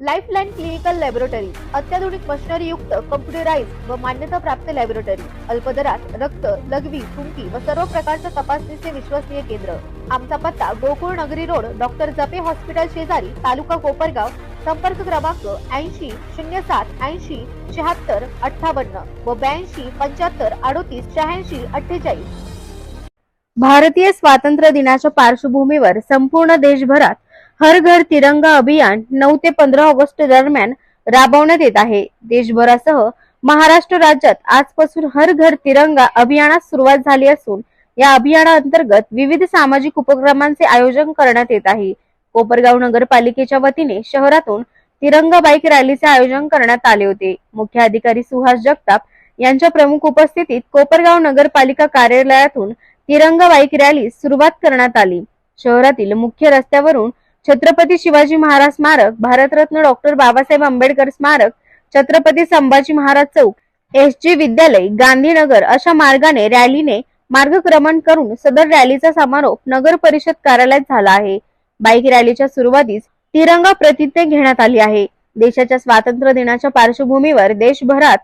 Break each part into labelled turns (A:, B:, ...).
A: Lifeline clinical laboratory अत्याधुनिक machinery युक्त computerise व मान्यता प्राप्त लॅबोरेटरी अल्पदरात रक्त लघवी थुंकी व सर्व प्रकारच्या तपासणीचे विश्वसनीय केंद्र. आमचा पत्ता गोकुळ नगरी रोड डॉक्टर जपे हॉस्पिटल शेजारी तालुका कोपरगाव संपर्क क्रमांक ऐंशी शून्य सात ऐंशी शहात्तर अठ्ठावन्न व ब्याऐंशी पंच्याहत्तर अडोतीस शहाऐंशी अठ्ठेचाळीस. भारतीय स्वातंत्र्य दिनाच्या पार्श्वभूमीवर संपूर्ण देशभरात हर घर तिरंगा अभियान नऊ ते पंधरा ऑगस्ट दरम्यान राबवण्यात येत आहे. देशभरासह महाराष्ट्र राज्यात आजपासून हर घर तिरंगा अभियानास सुरुवात झाली असून या अभियानाअंतर्गत विविध सामाजिक उपक्रमांचे आयोजन करण्यात येत आहे. कोपरगाव नगरपालिकेच्या वतीने शहरातून तिरंगा बाईक रॅलीचे आयोजन करण्यात आले होते. मुख्य अधिकारी सुहास जगताप यांच्या प्रमुख उपस्थितीत कोपरगाव नगरपालिका कार्यालयातून तिरंगा बाईक रॅली सुरुवात करण्यात आली. शहरातील मुख्य रस्त्यावरून छत्रपती शिवाजी महाराज स्मारक भारतरत्न डॉक्टर बाबासाहेब आंबेडकर स्मारक छत्रपती संभाजी महाराज चौक एस जी विद्यालय गांधीनगर अशा मार्गाने रॅलीने मार्गक्रमण करून सदर रॅलीचा समारोप नगर परिषद कार्यालयात झाला आहे. बाईक रॅलीच्या सुरुवातीस तिरंगा प्रतिज्ञा घेण्यात आली आहे. देशाच्या स्वातंत्र्य दिनाच्या पार्श्वभूमीवर देशभरात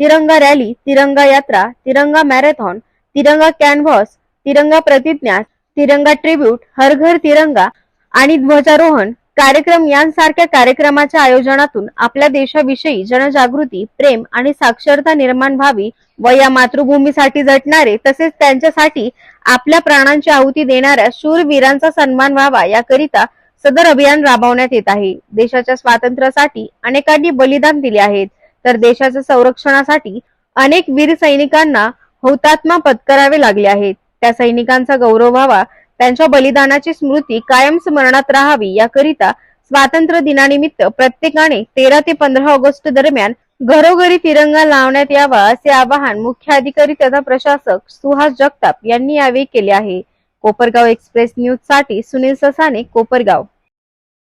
A: तिरंगा रॅली तिरंगा यात्रा तिरंगा मॅरेथॉन तिरंगा कॅनव्हॉस तिरंगा प्रतिज्ञा तिरंगा ट्रिब्यूट हर घर तिरंगा आणि ध्वजारोहण कार्यक्रम यांसारख्या कार्यक्रमाच्या आयोजनातून आपल्या देशाविषयी जनजागृती प्रेम आणि साक्षरता निर्माण व्हावी व या मातृभूमीसाठी झटणारे तसेच त्यांच्यासाठी आपल्या प्राणांची आहुती देणाऱ्या शूरवीरांचा सन्मान व्हावा याकरिता सदर अभियान राबवण्यात येत आहे. देशाच्या स्वातंत्र्यासाठी अनेकांनी बलिदान दिले आहेत. तर देशाच्या संरक्षणासाठी अनेक वीर सैनिकांना हौतात्मा पत्करावे लागले आहेत. त्या सैनिकांचा गौरव व्हावा त्यांच्या बलिदानाची स्मृती कायम स्मरणात राहावी याकरिता स्वातंत्र्य दिनानिमित्त प्रत्येकाने तेरा ते पंधरा ऑगस्ट दरम्यान घरोघरी तिरंगा लावण्यात यावा असे आवाहन मुख्याधिकारी तथा प्रशासक सुहास जगताप यांनी यावेळी केले आहे. कोपरगाव एक्सप्रेस न्यूजसाठी सुनील ससाने कोपरगाव.